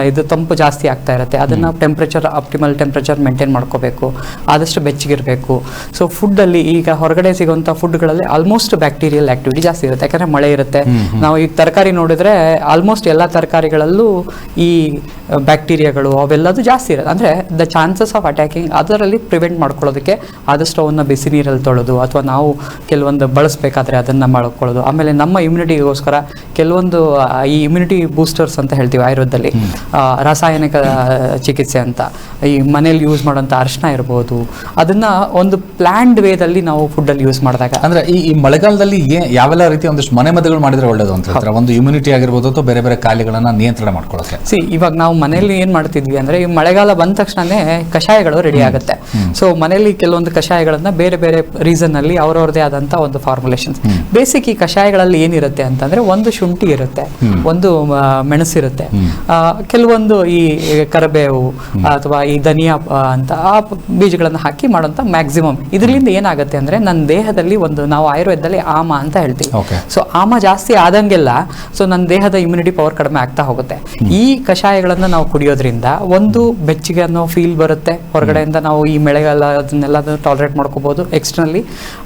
ಇದು ತಂಪು ಜಾಸ್ತಿ ಆಗ್ತಾ ಇರುತ್ತೆ. ಅದನ್ನು ಟೆಂಪ್ರೇಚರ್ ಆಪ್ಟಿಮಲ್ ಟೆಂಪ್ರೇಚರ್ ಮೇಂಟೈನ್ ಮಾಡ್ಕೋಬೇಕು. ಆದಷ್ಟು ಬೆಚ್ಚಗಿರಬೇಕು. ಸೊ ಫುಡ್ಡಲ್ಲಿ ಈಗ ಹೊರಗಡೆ ಸಿಗುವಂಥ ಫುಡ್ಗಳಲ್ಲಿ ಆಲ್ಮೋಸ್ಟ್ ಬ್ಯಾಕ್ಟೀರಿಯಲ್ ಆಕ್ಟಿವಿಟಿ ಜಾಸ್ತಿ ಇರುತ್ತೆ. ಯಾಕಂದರೆ ಮಳೆ ಇರುತ್ತೆ. ನಾವು ಈಗ ತರಕಾರಿ ನೋಡಿದ್ರೆ ಆಲ್ಮೋಸ್ಟ್ ಎಲ್ಲ ತರಕಾರಿಗಳಲ್ಲೂ ಈ ಬ್ಯಾಕ್ಟೀರಿಯಾಗಳು ಅವೆಲ್ಲದು ಜಾಸ್ತಿ ಇರುತ್ತೆ. ಅಂದರೆ ದ ಚಾನ್ಸಸ್ ಆಫ್ ಅಟ್ಯಾಕಿಂಗ್ ಅದರಲ್ಲಿ ಪ್ರಿವೆಂಟ್ ಮಾಡ್ಕೊಳ್ಳೋದಕ್ಕೆ ಆದಷ್ಟು ಅವನ್ನ ಬಿಸಿ ನೀರಲ್ಲಿ ತೊಳೆದು ಅಥವಾ ನಾವು ಕೆಲವೊಂದು ಬಳಸಬೇಕಾದ್ರೆ ಅದನ್ನು ಮಾಡ್ಕೊಳ್ಳೋದು. ಆಮೇಲೆ ನಮ್ಮ ಇಮ್ಯುನಿಟಿಗೋಸ್ಕರ ಕೆಲವೊಂದು ಈ ಇಮ್ಯುನಿಟಿ ಬೂಸ್ಟರ್ಸ್ ಅಂತ ಹೇಳ್ತೀವಿ ಆಯುರ್ವೇದದಲ್ಲಿ ರಾಸಾಯನಿಕ ಚಿಕಿತ್ಸೆ ಅಂತ ಈ ಮನೇಲಿ ಯೂಸ್ ಮಾಡೋಂಥ ಅರ್ಶನ ಇರ್ಬೋದು ಅದನ್ನ ಒಂದು ಪ್ಲ್ಯಾಂಡ್ ವೇದಲ್ಲಿ ನಾವು ಫುಡ್ಡಲ್ಲಿ ಯೂಸ್ ಮಾಡಿದಾಗ ಅಂದ್ರೆ ಈ ಈ ಮಳೆಗಾಲದಲ್ಲಿ ಯಾವೆಲ್ಲ ರೀತಿ ಒಂದಿಷ್ಟು ಮನೆ ಮದ್ದುಗಳು ಮಾಡಿದ್ರೆ ಒಳ್ಳೇದು ಅಂತ ಹೇಳ್ತಾರೆ? ಒಂದು ಇಮ್ಯುನಿಟಿ ಆಗಿರ್ಬೋದು ಅಥವಾ ಬೇರೆ ಬೇರೆ ಕಾಯಿಲೆಗಳನ್ನ ನಿಯಂತ್ರಣ ಮಾಡ್ಕೊಳ್ಳೋಕೆ? ಸಿ ಇವಾಗ ನಾವು ಮನೆಯಲ್ಲಿ ಏನ್ ಮಾಡ್ತಿದ್ವಿ ಅಂದ್ರೆ ಈ ಮಳೆಗಾಲ ಬಂದ ತಕ್ಷಣನೇ ಕಷಾಯಗಳು ರೆಡಿ ಆಗುತ್ತೆ. ಸೊ ಮನೆಯಲ್ಲಿ ಕೆಲವೊಂದು ಕಷಾಯಗಳನ್ನ ಬೇರೆ ಬೇರೆ ರೀಸನ್ ಅಲ್ಲಿ ಅವ್ರವ್ರದೇ ಆದಂತ ಒಂದು ಫಾರ್ಮುಲೇಷನ್ ಬೇಸಿಕ್ ಈ ಕಷಾಯಗಳಲ್ಲಿ ಏನಿರುತ್ತೆ ಅಂತಂದ್ರೆ ಒಂದು ಶುಂಠಿ ಇರುತ್ತೆ ಒಂದು ಮೆಣಸಿರುತ್ತೆ. ಕೆಲವೊಂದು ಈ ಕರಬೇವು ಅಥವಾ ಈ ಧನಿಯಾ ಅಂತ ಆ ಬೀಜಗಳನ್ನು ಹಾಕಿ ಮಾಡುವಂಥ ಮ್ಯಾಕ್ಸಿಮಮ್ ಇದರಿಂದ ಏನಾಗುತ್ತೆ ಅಂದ್ರೆ ನನ್ನ ದೇಹದಲ್ಲಿ ಒಂದು ನಾವು ಆಯುರ್ವೇದದಲ್ಲಿ ಆಮ ಅಂತ ಹೇಳ್ತೀವಿ. ಸೊ ಆಮ ಜಾಸ್ತಿ ಆದಂಗೆಲ್ಲ ಸೊ ನನ್ನ ದೇಹದ ಇಮ್ಯುನಿಟಿ ಪವರ್ ಕಡಿಮೆ ಆಗ್ತಾ ಹೋಗುತ್ತೆ. ಈ ಕಷಾಯಗಳನ್ನು ನಾವು ಕುಡಿಯೋದ್ರಿಂದ ಒಂದು ಬೆಚ್ಚಗೆ ಅನ್ನೋ ಫೀಲ್ ಬರುತ್ತೆ. ಹೊರಗಡೆಯಿಂದ ನಾವು ಈ ಮಳೆಗಾಲ ಅದನ್ನೆಲ್ಲ ಟಾಲರೇಟ್ ಮಾಡ್ಕೋಬಹುದು ಎಕ್ಸ್ಟರ್ನಲಿ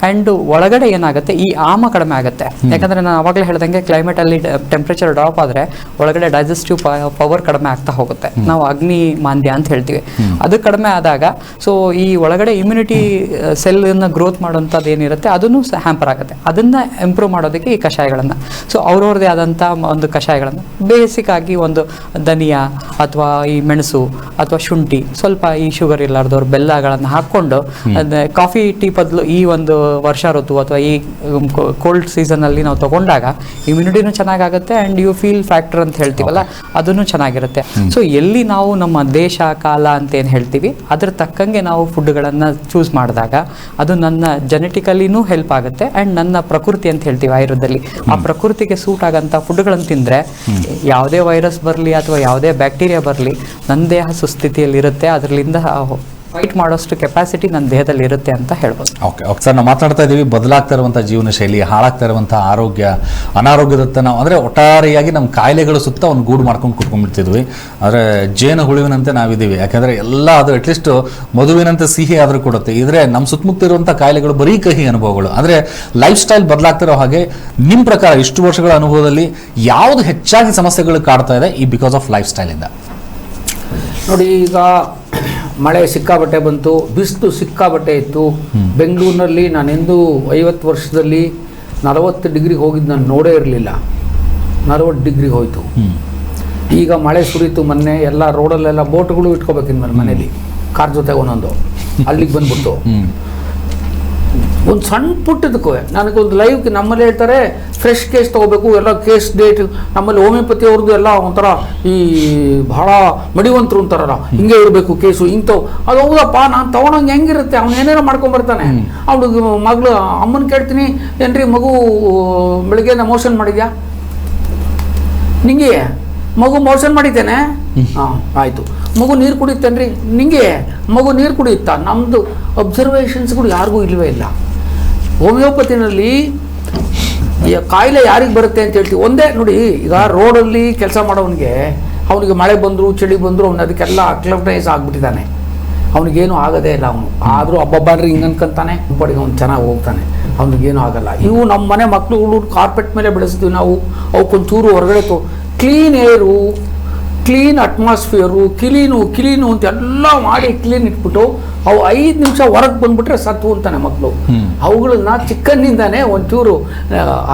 ಅಂಡ್ ಒಳಗಡೆ ಏನಾಗುತ್ತೆ ಈ ಆಮ ಕಡಿಮೆ ಆಗುತ್ತೆ. ಯಾಕಂದ್ರೆ ನಾನು ಅವಾಗಲೇ ಹೇಳ್ದಂಗೆ ಕ್ಲೈಮೇಟ್ ಅಲ್ಲಿ ಟೆಂಪರೇಚರ್ ಡ್ರಾಪ್ ಆದ್ರೆ ಒಳಗಡೆ ಡೈಜೆಸ್ಟಿವ್ ಪವರ್ ಕಡಿಮೆ ಆಗ್ತಾ ಹೋಗುತ್ತೆ. ನಾವು ಅಗ್ನಿ ಮಾಂದ್ಯ ಅಂತ ಹೇಳ್ತೀವಿ. ಅದು ಕಡಿಮೆ ಆದಾಗ ಸೊ ಈ ಒಳಗಡೆ ಇಮ್ಯುನಿಟಿ ಸೆಲ್ ಅನ್ನ ಗ್ರೋತ್ ಮಾಡುವಂಥದ್ದು ಏನಿರುತ್ತೆ ಅದನ್ನು ಹ್ಯಾಂಪರ್ ಆಗುತ್ತೆ. ಅದನ್ನ ಇಂಪ್ರೂವ್ ಮಾಡೋದಕ್ಕೆ ಈ ಕಷಾಯಗಳನ್ನು. ಸೊ ಅವ್ರವ್ರದೇ ಆದಂಥ ಒಂದು ಕಷಾಯಗಳನ್ನು. ಬೇಸಿಕ್ ಆಗಿ ಒಂದು ಧನಿಯಾ ಅಥವಾ ಈ ಮೆಣಸು ಅಥವಾ ಶುಂಠಿ ಸ್ವಲ್ಪ ಈ ಶುಗರ್ ಇಲ್ಲಾರ್ದವ್ರು ಬೆಲ್ಲಗಳನ್ನು ಹಾಕ್ಕೊಂಡು ಕಾಫಿ ಟೀ ಬದಲು ಈ ಒಂದು ವರ್ಷ ಋತು ಅಥವಾ ಈ ಕೋಲ್ಡ್ ಸೀಸನ್ ಅಲ್ಲಿ ನಾವು ತಗೊಂಡಾಗ ಇಮ್ಯುನಿಟಿನೂ ಚೆನ್ನಾಗಾಗುತ್ತೆ ಅಂಡ್ ಯು ಫೀಲ್ ಫ್ಯಾಕ್ಟರ್ ಅಂತ ಹೇಳ್ತೀವಲ್ಲ ಅದನ್ನು ಚೆನ್ನಾಗಿರುತ್ತೆ. ಸೊ ಎಲ್ಲಿ ನಾವು ನಮ್ಮ ದೇಶ ಕಾಲ ಅಂತ ಏನು ಹೇಳ್ತೀವಿ ಅದ್ರ ತಕ್ಕಂಗೆ ನಾವು ಫುಡ್ಗಳನ್ನು ಚೂಸ್ ಮಾಡಿದಾಗ ಅದು ನನ್ನ ಜೆನೆಟಿಕಲಿನೂ ಹೆಲ್ಪ್ ಆಗುತ್ತೆ ಆ್ಯಂಡ್ ನನ್ನ ಪ್ರಕೃತಿ ಅಂತ ಹೇಳ್ತೀವಿ ಆಯುರ್ವೇದದಲ್ಲಿ. ಆ ಪ್ರಕೃತಿಗೆ ಸೂಟ್ ಆಗಂಥ ಫುಡ್ಗಳನ್ನು ತಿಂದರೆ ಯಾವುದೇ ವೈರಸ್ ಬರಲಿ ಅಥವಾ ಯಾವುದೇ ಬ್ಯಾಕ್ಟೀರಿಯಾ ಬರಲಿ ನನ್ನ ದೇಹ ಸುಸ್ಥಿತಿಯಲ್ಲಿರುತ್ತೆ. ಅದರಿಂದ ಫೈಟ್ ಮಾಡೋಷ್ಟು ಕೆಪಾಸಿಟಿ ನನ್ನ ದೇಹದಲ್ಲಿ ಇರುತ್ತೆ ಅಂತ ಹೇಳ್ಬೋದು. ಓಕೆ ಓಕೆ ಸರ್ ನಾವು ಮಾತಾಡ್ತಾ ಇದ್ದೀವಿ ಬದಲಾಗ್ತಾ ಇರುವಂಥ ಜೀವನ ಶೈಲಿ ಹಾಳಾಗ್ತಾ ಇರುವಂಥ ಆರೋಗ್ಯ ಅನಾರೋಗ್ಯದತ್ತ ನಾವು ಅಂದರೆ ಒಟ್ಟಾರೆಯಾಗಿ ನಮ್ಮ ಕಾಯಿಲೆಗಳು ಸುತ್ತ ಒಂದು ಗೂಡು ಮಾಡ್ಕೊಂಡು ಕುಟ್ಕೊಂಡ್ಬಿಡ್ತಿದ್ವಿ ಆದರೆ ಜೇನು ಹುಳುವಿನಂತೆ ನಾವಿದ್ದೀವಿ ಯಾಕಂದರೆ ಎಲ್ಲ ಅದು ಅಟ್ಲೀಸ್ಟ್ ಮದುವಿನಂತೆ ಸಿಹಿ ಆದರೂ ಕೊಡುತ್ತೆ. ಇದ್ರೆ ನಮ್ಮ ಸುತ್ತಮುತ್ತ ಇರುವಂಥ ಕಾಯಿಲೆಗಳು ಬರೀ ಕಹಿ ಅನುಭವಗಳು. ಅಂದರೆ ಲೈಫ್ ಸ್ಟೈಲ್ ಬದಲಾಗ್ತಿರೋ ಹಾಗೆ ನಿಮ್ಮ ಪ್ರಕಾರ ಇಷ್ಟು ವರ್ಷಗಳ ಅನುಭವದಲ್ಲಿ ಯಾವುದು ಹೆಚ್ಚಾಗಿ ಸಮಸ್ಯೆಗಳು ಕಾಡ್ತಾ ಇದೆ ಈ ಬಿಕಾಸ್ ಆಫ್ ಲೈಫ್ ಸ್ಟೈಲಿಂದ ನೋಡಿ ಈಗ ಮಳೆ ಸಿಕ್ಕಾಬಟ್ಟೆ ಬಂತು ಬಿಸಿಲು ಸಿಕ್ಕಾಬಟ್ಟೆ ಇತ್ತು. ಬೆಂಗಳೂರಿನಲ್ಲಿ ನಾನೆಂದೂ ಐವತ್ತು ವರ್ಷದಲ್ಲಿ ನಲವತ್ತು ಡಿಗ್ರಿಗೆ ಹೋಗಿದ್ದು ನಾನು ನೋಡೇ ಇರಲಿಲ್ಲ. ನಲವತ್ತು ಡಿಗ್ರಿಗೆ ಹೋಯಿತು. ಈಗ ಮಳೆ ಸುರಿತು ಮೊನ್ನೆ ಎಲ್ಲ ರೋಡಲ್ಲೆಲ್ಲ ಬೋಟ್ಗಳು ಇಟ್ಕೋಬೇಕು ಇನ್ಮೇಲೆ ಮನೇಲಿ ಕಾರ್ ಜೊತೆಗೆ ಒಂದೊಂದು. ಅಲ್ಲಿಗೆ ಬಂದ್ಬಿಟ್ಟು. ಒಂದು ಸಣ್ಣ ಪುಟ್ಟದಕ್ಕೂ ನನಗೊಂದು ಲೈವ್ ನಮ್ಮಲ್ಲಿ ಹೇಳ್ತಾರೆ ಫ್ರೆಶ್ ಕೇಸ್ ತಗೋಬೇಕು ಎಲ್ಲ ಕೇಸ್ ಡೇಟ್ ನಮ್ಮಲ್ಲಿ ಹೋಮಿಯೋಪತಿ ಅವ್ರದ್ದು ಎಲ್ಲ ಒಂಥರ ಈ ಬಹಳ ಮಡಿವಂತರು ಅಂತಾರಲ್ಲ ಹಿಂಗೆ ಇರಬೇಕು ಕೇಸು ಇಂಥವು. ಅದು ಹೌದಪ್ಪ ನಾನು ತಗೊಂಡಂಗೆ ಹೆಂಗಿರುತ್ತೆ? ಅವ್ನು ಏನೇನೋ ಮಾಡ್ಕೊಂಬರ್ತಾನೆ. ಅವ್ನಿಗೆ ಮಗಳು ಅಮ್ಮನ ಕೇಳ್ತೀನಿ ಏನ್ರಿ ಮಗು ಬೆಳಿಗ್ಗೆ ಮೋಷನ್ ಮಾಡಿದ್ಯಾ? ನಿಂಗೆ? ಮಗು ಮೋಷನ್ ಮಾಡಿದ್ದೇನೆ? ಹಾಂ ಆಯಿತು. ಮಗು ನೀರು ಕುಡಿಯುತ್ತೇನ್ರಿ? ನಿಂಗೆ? ಮಗು ನೀರು ಕುಡಿಯುತ್ತಾ? ನಮ್ಮದು ಅಬ್ಸರ್ವೇಷನ್ಸ್ಗಳು ಯಾರಿಗೂ ಇಲ್ಲವೇ ಇಲ್ಲ. ಹೋಮಿಯೋಪತಿನಲ್ಲಿ ಕಾಯಿಲೆ ಯಾರಿಗೆ ಬರುತ್ತೆ ಅಂತ ಹೇಳ್ತೀವಿ. ಒಂದೇ ನೋಡಿ, ಈಗ ರೋಡಲ್ಲಿ ಕೆಲಸ ಮಾಡೋವನಿಗೆ ಅವನಿಗೆ ಮಳೆ ಬಂದರು, ಚಳಿ ಬಂದರು, ಅವನು ಅದಕ್ಕೆಲ್ಲ ಅಕ್ಲಮಟೈಸ್ ಆಗಿಬಿಟ್ಟಿದ್ದಾನೆ. ಅವನಿಗೇನು ಆಗೋದೇ ಇಲ್ಲ ಅವನು. ಆದರೂ ಹಬ್ಬಬ್ಬಾನ್ರಿ ಹಿಂಗೆ ಅನ್ಕಂತಾನೆ ಪಡಿಗೆ ಅವ್ನು ಚೆನ್ನಾಗಿ ಹೋಗ್ತಾನೆ. ಅವನಿಗೇನು ಆಗಲ್ಲ. ಇವು ನಮ್ಮ ಮನೆ ಮಕ್ಕಳುಗಳು ಕಾರ್ಪೆಟ್ ಮೇಲೆ ಬೆಳೆಸ್ತೀವಿ ನಾವು. ಅವಕ್ಕೊಂಚೂರು ಹೊರಗಡೆ ತೋ ಕ್ಲೀನ್ ಏರು ಕ್ಲೀನ್ ಅಟ್ಮಾಸ್ಫಿಯರು ಕ್ಲೀನು ಕ್ಲೀನು ಅಂತ ಎಲ್ಲ ಮಾಡಿ ಕ್ಲೀನ್ ಇಟ್ಬಿಟ್ಟು ಅವು ಐದು ನಿಮಿಷ ಹೊರಗೆ ಬಂದ್ಬಿಟ್ರೆ ಸತ್ತು ಅಂತಾನೆ ಮಕ್ಕಳು. ಅವುಗಳನ್ನ ಚಿಕ್ಕಂದಿಂದಾನೇ ಒಂಚೂರು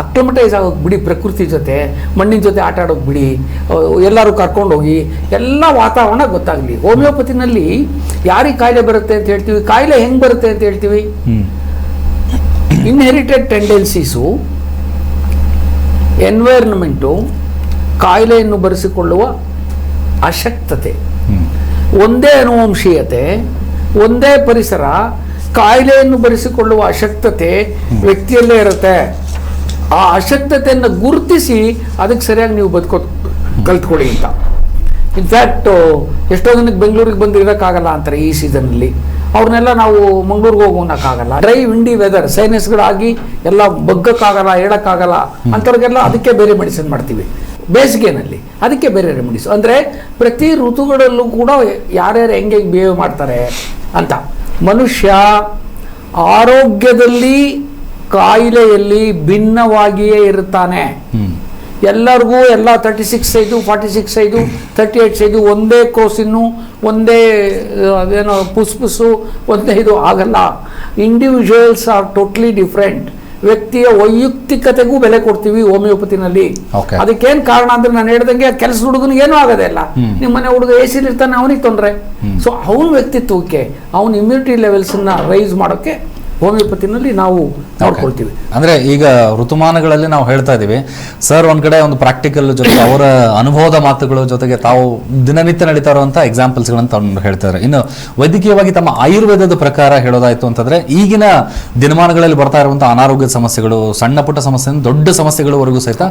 ಅಕ್ಲಮಟೈಸ್ ಆಗೋಕೆ ಬಿಡಿ ಪ್ರಕೃತಿ ಜೊತೆ ಮಣ್ಣಿನ ಜೊತೆ ಆಟ ಆಡೋಕೆ ಬಿಡಿ ಎಲ್ಲರೂ ಕರ್ಕೊಂಡೋಗಿ ಎಲ್ಲ ವಾತಾವರಣ ಗೊತ್ತಾಗಲಿ. ಹೋಮಿಯೋಪತಿನಲ್ಲಿ ಯಾರಿಗೆ ಕಾಯಿಲೆ ಬರುತ್ತೆ ಅಂತ ಹೇಳ್ತೀವಿ ಕಾಯಿಲೆ ಹೆಂಗೆ ಬರುತ್ತೆ ಅಂತ ಹೇಳ್ತೀವಿ? ಇನ್ಹೆರಿಟೆಡ್ ಟೆಂಡೆನ್ಸೀಸು ಎನ್ವೈರ್ನ್ಮೆಂಟು ಕಾಯಿಲೆಯನ್ನು ಬರೆಸಿಕೊಳ್ಳುವ ಅಶಕ್ತತೆ. ಒಂದೇ ಅನುವಂಶೀಯತೆ ಒಂದೇ ಪರಿಸರ ಕಾಯಿಲೆಯನ್ನು ಬರೆಸಿಕೊಳ್ಳುವ ಅಶಕ್ತತೆ ವ್ಯಕ್ತಿಯಲ್ಲೇ ಇರುತ್ತೆ. ಆ ಅಶಕ್ತತೆಯನ್ನು ಗುರುತಿಸಿ ಅದಕ್ಕೆ ಸರಿಯಾಗಿ ನೀವು ಬದುಕೋ ಕಲ್ತ್ಕೊಳ್ಳಿ ಅಂತ. ಇನ್ಫ್ಯಾಕ್ಟು ಎಷ್ಟೋ ಜನಕ್ಕೆ ಬೆಂಗಳೂರಿಗೆ ಬಂದು ಇರೋಕ್ಕಾಗಲ್ಲ ಅಂತಾರೆ ಈ ಸೀಸನಲ್ಲಿ ಅವ್ರನ್ನೆಲ್ಲ ನಾವು ಮಂಗಳೂರಿಗೆ ಹೋಗೋಣಕ್ಕಾಗಲ್ಲ. ಡ್ರೈ ವಿಂಡಿ ವೆದರ್ ಸೈನಸ್ಗಳಾಗಿ ಎಲ್ಲ ಬಗ್ಗಕ್ಕಾಗಲ್ಲ ಹೇಳೋಕ್ಕಾಗಲ್ಲ ಅಂಥವ್ರಿಗೆಲ್ಲ ಅದಕ್ಕೆ ಬೇರೆ ಮೆಡಿಸಿನ್ ಮಾಡ್ತೀವಿ. ಬೇಸಿಗೆನಲ್ಲಿ ಅದಕ್ಕೆ ಬೇರೆ ರೆಮಿಡೀಸ್. ಅಂದರೆ ಪ್ರತಿ ಋತುಗಳಲ್ಲೂ ಕೂಡ ಯಾರ್ಯಾರು ಹೆಂಗೆ ಹೆಂಗೆ ಬಿಹೇವ್ ಮಾಡ್ತಾರೆ ಅಂತ. ಮನುಷ್ಯ ಆರೋಗ್ಯದಲ್ಲಿ ಕಾಯಿಲೆಯಲ್ಲಿ ಭಿನ್ನವಾಗಿಯೇ ಇರುತ್ತಾನೆ. ಎಲ್ಲರಿಗೂ ಎಲ್ಲ ತರ್ಟಿ ಸಿಕ್ಸ್ ಐದು ಫಾರ್ಟಿ ಸಿಕ್ಸ್ ಐದು ತರ್ಟಿ ಏಯ್ಟ್ ಸೈಜು ಒಂದೇ ಕೋಸಿನ್ನು ಒಂದೇ ಏನೋ ಅದೇನೋ ಪುಸ್ಪುಸು ಒಂದೇ ಇದು ಆಗಲ್ಲ. ಇಂಡಿವಿಜುವಲ್ಸ್ ಆರ್ ಟೋಟ್ಲಿ ಡಿಫ್ರೆಂಟ್ ವ್ಯಕ್ತಿಯ ವೈಯಕ್ತಿಕತೆಗೂ ಬೆಲೆ ಕೊಡ್ತೀವಿ ಹೋಮಿಯೋಪತಿನಲ್ಲಿ. ಅದಕ್ಕೇನ್ ಕಾರಣ ಅಂದ್ರೆ ನಾನು ಹೇಳ್ದಂಗೆ ಕೆಲಸ ಹುಡುಗನಿಗೆ ಏನೂ ಆಗೋದೇ ಇಲ್ಲ. ನಿಮ್ಮ ಮನೆ ಹುಡುಗ ಎ ಸಿಲಿ ಇರ್ತಾನೆ ಅವನಿಗೆ ತೊಂದರೆ. ಸೊ ಅವನ ವ್ಯಕ್ತಿತ್ವಕ್ಕೆ ಅವನ ಇಮ್ಯುನಿಟಿ ಲೆವೆಲ್ಸನ್ನ ರೈಸ್ ಮಾಡೋಕ್ಕೆ ಹೋಮಿಯೋಪತಿನಲ್ಲಿ ನಾವು ನೋಡ್ಕೊಳ್ತೀವಿ. ಅಂದ್ರೆ ಈಗ ಋತುಮಾನಗಳಲ್ಲಿ ನಾವು ಹೇಳ್ತಾ ಇದ್ದೀವಿ ಸರ್ ಒಂದ್ ಕಡೆ ಒಂದು ಪ್ರಾಕ್ಟಿಕಲ್ ಜೊತೆ ಅವರ ಅನುಭವದ ಮಾತುಗಳ ಜೊತೆಗೆ ತಾವು ದಿನನಿತ್ಯ ನಡೀತಾ ಇರುವಂತಹ ಎಕ್ಸಾಂಪಲ್ಸ್ ಗಳನ್ನ ತಾವು ಹೇಳ್ತಾರೆ. ಇನ್ನು ವೈದ್ಯಕೀಯವಾಗಿ ತಮ್ಮ ಆಯುರ್ವೇದದ ಪ್ರಕಾರ ಹೇಳೋದಾಯ್ತು ಅಂತಂದ್ರೆ ಈಗಿನ ದಿನಮಾನಗಳಲ್ಲಿ ಬರ್ತಾ ಇರುವಂತಹ ಅನಾರೋಗ್ಯದ ಸಮಸ್ಯೆಗಳು ಸಣ್ಣ ಪುಟ್ಟ ಸಮಸ್ಯೆ ದೊಡ್ಡ ಸಮಸ್ಯೆಗಳವರೆಗೂ ಸಹಿತ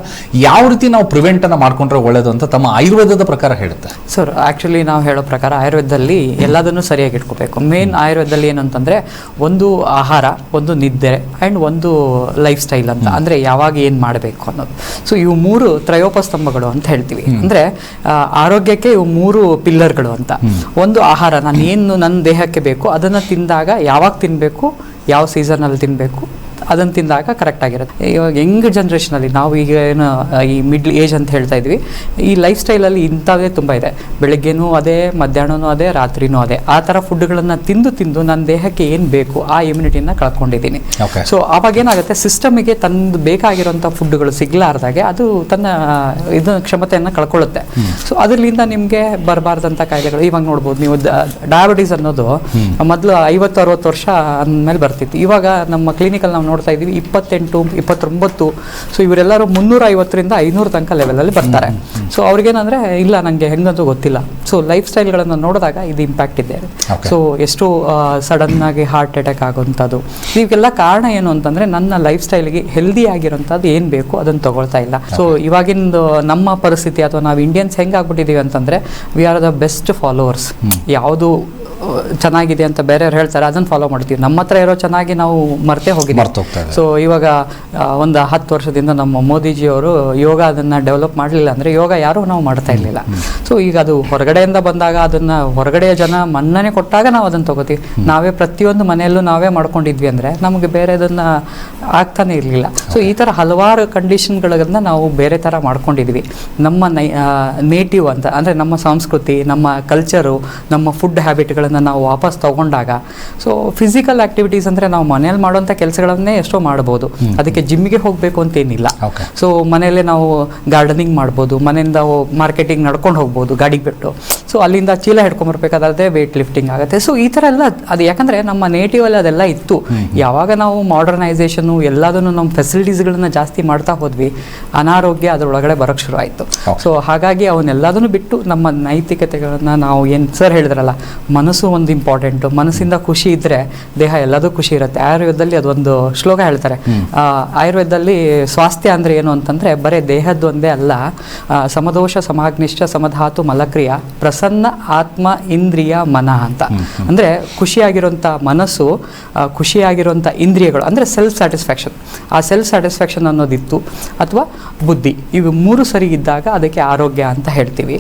ಯಾವ ರೀತಿ ನಾವು ಪ್ರಿವೆಂಟ್ ಅನ್ನ ಮಾಡ್ಕೊಂಡ್ರೆ ಒಳ್ಳೇದು ಅಂತ ತಮ್ಮ ಆಯುರ್ವೇದದ ಪ್ರಕಾರ ಹೇಳುತ್ತೆ. ಸರ್ ಆ್ಯಕ್ಚುಲಿ ನಾವು ಹೇಳೋ ಪ್ರಕಾರ ಆಯುರ್ವೇದದಲ್ಲಿ ಎಲ್ಲದನ್ನು ಸರಿಯಾಗಿ ಇಟ್ಕೋಬೇಕು. ಮೇನ್ ಆಯುರ್ವೇದದಲ್ಲಿ ಏನು ಅಂತಂದರೆ ಒಂದು ಆಹಾರ ಒಂದು ನಿದ್ದೆ ಆ್ಯಂಡ್ ಒಂದು ಲೈಫ್ ಸ್ಟೈಲ್ ಅಂತ ಅಂದರೆ ಯಾವಾಗ ಏನು ಮಾಡಬೇಕು ಅನ್ನೋದು. ಸೊ ಇವು ಮೂರು ತ್ರಯೋಪಸ್ತಂಭಗಳು ಅಂತ ಹೇಳ್ತೀವಿ. ಅಂದರೆ ಆರೋಗ್ಯಕ್ಕೆ ಇವು ಮೂರು ಪಿಲ್ಲರ್ಗಳು ಅಂತ. ಒಂದು ಆಹಾರ ನಾನು ಏನು ನನ್ನ ದೇಹಕ್ಕೆ ಬೇಕು ಅದನ್ನು ತಿಂದಾಗ ಯಾವಾಗ ತಿನ್ನಬೇಕು ಯಾವ ಸೀಸನಲ್ಲಿ ತಿನ್ನಬೇಕು ಅದನ್ನು ತಿಂದಾಗ ಕರೆಕ್ಟ್ ಆಗಿರುತ್ತೆ. ಇವಾಗ ಯಂಗ್ ಜನ್ರೇಷನಲ್ಲಿ ನಾವು ಈಗ ಏನು ಈ ಮಿಡ್ಲ್ ಏಜ್ ಅಂತ ಹೇಳ್ತಾ ಇದ್ವಿ ಈ ಲೈಫ್ ಸ್ಟೈಲಲ್ಲಿ ಇಂಥವೇ ತುಂಬ ಇದೆ. ಬೆಳಗ್ಗೆನೂ ಅದೇ ಮಧ್ಯಾಹ್ನನೂ ಅದೇ ರಾತ್ರಿನೂ ಅದೇ. ಆ ಥರ ಫುಡ್ಗಳನ್ನು ತಿಂದು ತಿಂದು ನನ್ನ ದೇಹಕ್ಕೆ ಏನು ಬೇಕು ಆ ಇಮ್ಯುನಿಟಿನ ಕಳ್ಕೊಂಡಿದ್ದೀನಿ. ಸೊ ಅವಾಗ ಏನಾಗುತ್ತೆ ಸಿಸ್ಟಮಿಗೆ ತಂದು ಬೇಕಾಗಿರೋಂಥ ಫುಡ್ಗಳು ಸಿಗ್ಲಾರ್ದಾಗೆ ಅದು ತನ್ನ ಇದು ಕ್ಷಮತೆಯನ್ನು ಕಳ್ಕೊಳ್ಳುತ್ತೆ. ಸೊ ಅದರಿಂದ ನಿಮಗೆ ಬರಬಾರ್ದಂಥ ಕಾಯಿಲೆಗಳು ಇವಾಗ ನೋಡ್ಬೋದು ನೀವು ಡಯಾಬಿಟೀಸ್ ಅನ್ನೋದು ಮೊದಲು ಐವತ್ತು ಅರವತ್ತು ವರ್ಷ ಅಂದಮೇಲೆ ಬರ್ತಿತ್ತು. ಇವಾಗ ನಮ್ಮ ಕ್ಲಿನಿಕಲ್ಲಿ ನಾವು ನೋಡ್ತಾ ಇದ್ದೀವಿ. ಇಪ್ಪತ್ತೆಂಟು ಇಪ್ಪತ್ತೊಂಬತ್ತು ಸೊ ಇವರೆಲ್ಲರೂ ಮುನ್ನೂರ ಐವತ್ತರಿಂದ ಐನೂರು ತನಕ ಲೆವೆಲಲ್ಲಿ ಬರ್ತಾರೆ. ಸೊ ಅವ್ರಿಗೇನಂದ್ರೆ ಇಲ್ಲ ನನಗೆ ಹೆಂಗಂತ ಗೊತ್ತಿಲ್ಲ. ಸೊ ಲೈಫ್ ಸ್ಟೈಲ್ಗಳನ್ನು ನೋಡಿದಾಗ ಇದು ಇಂಪ್ಯಾಕ್ಟ್ ಇದೆ. ಸೊ ಎಷ್ಟು ಸಡನ್ ಆಗಿ ಹಾರ್ಟ್ ಅಟ್ಯಾಕ್ ಆಗುವಂಥದ್ದು. ಇವಕ್ಕೆಲ್ಲ ಕಾರಣ ಏನು ಅಂತಂದ್ರೆ ನನ್ನ ಲೈಫ್ ಸ್ಟೈಲ್ಗೆ ಹೆಲ್ದಿ ಆಗಿರೋಂಥದ್ದು ಏನು ಬೇಕು ಅದನ್ನು ತಗೊಳ್ತಾ ಇಲ್ಲ. ಸೊ ಇವಾಗಿಂದು ನಮ್ಮ ಪರಿಸ್ಥಿತಿ ಅಥವಾ ನಾವು ಇಂಡಿಯನ್ಸ್ ಹೆಂಗೆ ಆಗ್ಬಿಟ್ಟಿದೀವಿ ಅಂತಂದ್ರೆ we are the best followers ಯಾವುದು ಚೆನ್ನಾಗಿದೆ ಅಂತ ಬೇರೆಯವ್ರು ಹೇಳ್ತಾರೆ ಅದನ್ನು ಫಾಲೋ ಮಾಡ್ತೀವಿ. ನಮ್ಮ ಹತ್ರ ಇರೋ ಚೆನ್ನಾಗಿ ನಾವು ಮರ್ತೇ ಹೋಗಿದ್ದೀವಿ. ಸೊ ಇವಾಗ ಒಂದು ಹತ್ತು ವರ್ಷದಿಂದ ನಮ್ಮ ಮೋದಿಜಿಯವರು ಯೋಗ ಅದನ್ನು ಡೆವಲಪ್ ಮಾಡಲಿಲ್ಲ ಅಂದರೆ ಯೋಗ ಯಾರೂ ನಾವು ಮಾಡ್ತಾ ಇರಲಿಲ್ಲ. ಸೊ ಈಗ ಅದು ಹೊರಗಡೆಯಿಂದ ಬಂದಾಗ ಅದನ್ನು ಹೊರಗಡೆಯ ಜನ ಮನ್ನಣೆ ಕೊಟ್ಟಾಗ ನಾವು ಅದನ್ನು ತಗೋತೀವಿ. ನಾವೇ ಪ್ರತಿಯೊಂದು ಮನೆಯಲ್ಲೂ ನಾವೇ ಮಾಡ್ಕೊಂಡಿದ್ವಿ ಅಂದರೆ ನಮಗೆ ಬೇರೆದನ್ನು ಆಗ್ತಾನೆ ಇರಲಿಲ್ಲ. ಸೊ ಈ ಥರ ಹಲವಾರು ಕಂಡೀಷನ್ಗಳನ್ನು ನಾವು ಬೇರೆ ಥರ ಮಾಡ್ಕೊಂಡಿದ್ವಿ. ನಮ್ಮ ನೈ ನೇಟಿವ್ ಅಂತ ಅಂದರೆ ನಮ್ಮ ಸಂಸ್ಕೃತಿ ನಮ್ಮ ಕಲ್ಚರು ನಮ್ಮ ಫುಡ್ ಹ್ಯಾಬಿಟ್ಗಳನ್ನು ನಾವು ವಾಪಸ್ ತಗೊಂಡಾಗ ಸೊ ಫಿಸಿಕಲ್ ಆಕ್ಟಿವಿಟೀಸ್ ಅಂದರೆ ನಾವು ಮನೇಲಿ ಮಾಡುವಂಥ ಕೆಲಸಗಳನ್ನೇ ಎಷ್ಟೋ ಮಾಡ್ಬೋದು. ಅದಕ್ಕೆ ಜಿಮ್ಗೆ ಹೋಗಬೇಕು ಅಂತೇನಿಲ್ಲ. ಸೊ ಮನೆಯಲ್ಲೇ ನಾವು ಗಾರ್ಡನಿಂಗ್ ಮಾಡ್ಬೋದು ಮನೆಯಿಂದ ಮಾರ್ಕೆಟಿಂಗ್ ನಡ್ಕೊಂಡು ಹೋಗ್ಬೋದು ಗಾಡಿಗೆ ಬಿಟ್ಟು. ಸೊ ಅಲ್ಲಿಂದ ಚೀಲ ಹಿಡ್ಕೊಂಬರ್ಬೇಕಾದ್ರೆ ವೆಯ್ಟ್ ಲಿಫ್ಟಿಂಗ್ ಆಗುತ್ತೆ. ಸೊ ಈ ಥರ ಎಲ್ಲ ಅದು ಯಾಕಂದರೆ ನಮ್ಮ ನೇಟಿವಲ್ಲಿ ಅದೆಲ್ಲ ಇತ್ತು. ಯಾವಾಗ ನಾವು ಮಾಡರ್ನೈಸೇಷನು ಎಲ್ಲದನ್ನು ನಮ್ಮ ಫೆಸಿಲಿಟೀಸ್ಗಳನ್ನ ಜಾಸ್ತಿ ಮಾಡ್ತಾ ಹೋದ್ವಿ ಅನಾರೋಗ್ಯ ಅದರೊಳಗಡೆ ಬರೋಕ್ಕೆ ಶುರು ಆಯಿತು. ಸೊ ಹಾಗಾಗಿ ಅವನ್ನೆಲ್ಲದನ್ನು ಬಿಟ್ಟು ನಮ್ಮ ನೈತಿಕತೆಗಳನ್ನ ನಾವು ಏನು ಸರ್ ಹೇಳಿದ್ರಲ್ಲ ಮನಸ್ಸು ಒಂದು ಇಂಪಾರ್ಟೆಂಟು ಮನಸ್ಸಿಂದ ಖುಷಿ ಇದ್ದರೆ ದೇಹ ಎಲ್ಲದೂ ಖುಷಿ ಇರುತ್ತೆ. ಆಯುರ್ವೇದದಲ್ಲಿ ಅದೊಂದು ಶ್ಲೋಕ ಹೇಳ್ತಾರೆ. ಆಯುರ್ವೇದದಲ್ಲಿ ಸ್ವಾಸ್ಥ್ಯ ಅಂದರೆ ಏನು ಅಂತಂದರೆ ಬರೀ ದೇಹದ್ದು ಒಂದೇ ಅಲ್ಲ ಸಮದೋಷ ಸಮಾಗ್ನಿಷ್ಠ ಸಮಧಾತು ಮಲಕ್ರಿಯ ಪ್ರಸನ್ನ ಆತ್ಮ ಇಂದ್ರಿಯ ಮನ ಅಂತ. ಅಂದರೆ ಖುಷಿಯಾಗಿರುವಂಥ ಮನಸ್ಸು ಖುಷಿಯಾಗಿರುವಂಥ ಇಂದ್ರಿಯಗಳು ಅಂದರೆ ಸೆಲ್ಫ್ ಸ್ಯಾಟಿಸ್ಫ್ಯಾಕ್ಷನ್ ಆ ಸೆಲ್ಫ್ ಸ್ಯಾಟಿಸ್ಫ್ಯಾಕ್ಷನ್ ಅನ್ನೋದಿತ್ತು ಅಥವಾ ಬುದ್ಧಿ. ಇವು ಮೂರು ಸರಿ ಇದ್ದಾಗ ಅದಕ್ಕೆ ಆರೋಗ್ಯ ಅಂತ ಹೇಳ್ತೀವಿ.